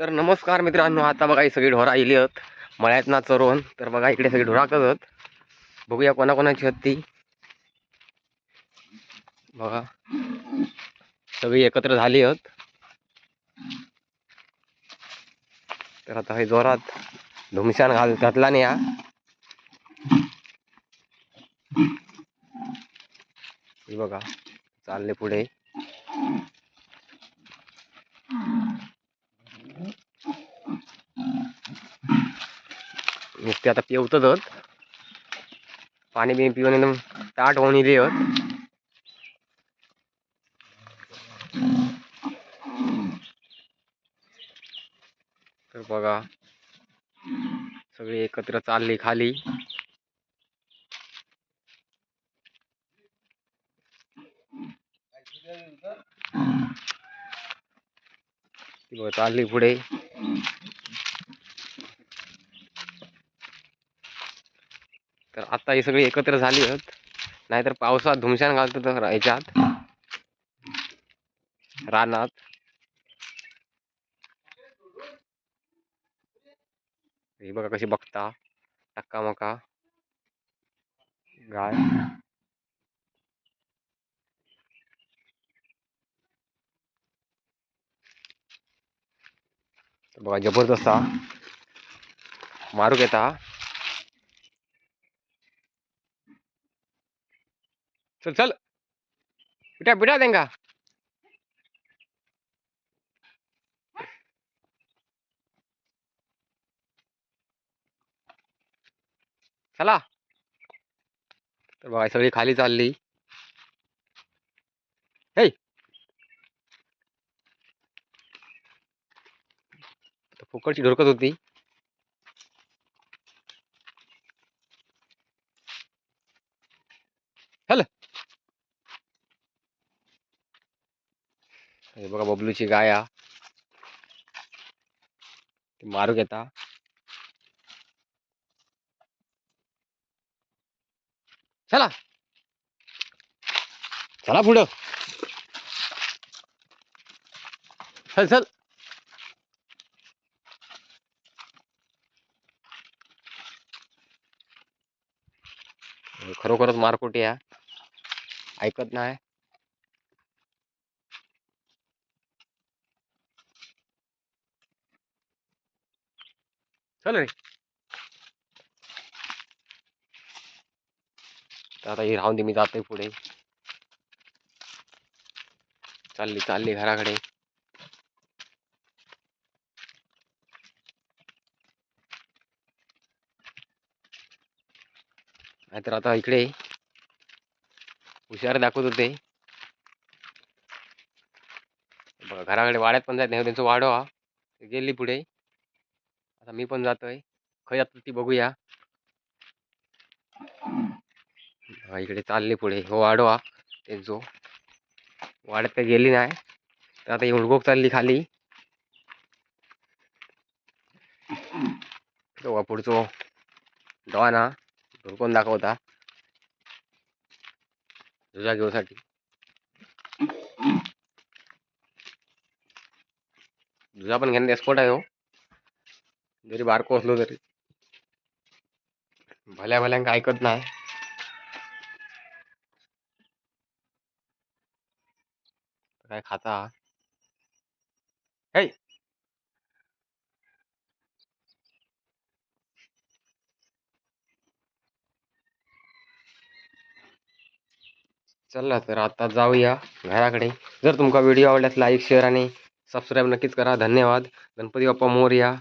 तर नमस्कार मित्रांनो आता बघा ही सगळी ढोरा आली आहेत. मळ्यात ना चरवून तर बघा इकडे सगळी ढोरा करत बघूया कोणाकोणाची आहेत ती. बघा. सगळी एकत्र झाली आहेत. तर आता हे जोरात धुमशान घाल घातला नाही हा बघा चालले पुढे. नुसते आता पेवतच पाणी बिणी पिऊन एकदम ताट होऊन इले तर बघा सगळी एकत्र चालली खाली. बघा चालली पुढे. तर आता हे सगळी एकत्र झाली आहेत. नाहीतर पावसात धुमशान घालतो तर ह्याच्यात रानात. हे बघा कशी बघता. टक्का मका गाय. बघा जबरदस्त हा. येता चल चल. बिटा बिटा देंगा. चला. तर बघा सगळी खाली चालली. हे. फुकटची ढोरकत होती चल हे बघा बबलूची गाय हा. ती मारू घेता. चला. चला पुढं. चल चल. खरोखरच मारकोटी या ऐकत नाही. चल रे तर आता ही राहून दे मी जातोय पुढे चालली चालली घराकडे नाहीतर आता इकडे हुशार दाखवत होते बघा घराकडे वाड्यात पण जात नाही त्यांचं वाडो हा गेली पुढे आता मी पण जातोय. खय जातो ती बघूया. इकडे चालले पुढे. हो वाढवा. ते जो वाढत काही गेली नाही. तर आता ही चालली खाली. तो पुढचो डॉन हा हुडकून दाखवता. झुजा घेऊसाठी. झुजा पण घेण्यात एक्सपोर्ट आहे हो. जरी बारको असलो तरी भल्या भल्यांक ऐकत नाही काय खाता हे। चला तर आता जाऊया घराकडे जर तुमका व्हिडिओ आवडल्यास लाईक शेअर आणि सबस्क्राईब नक्कीच करा। धन्यवाद। गणपती बाप्पा मोरया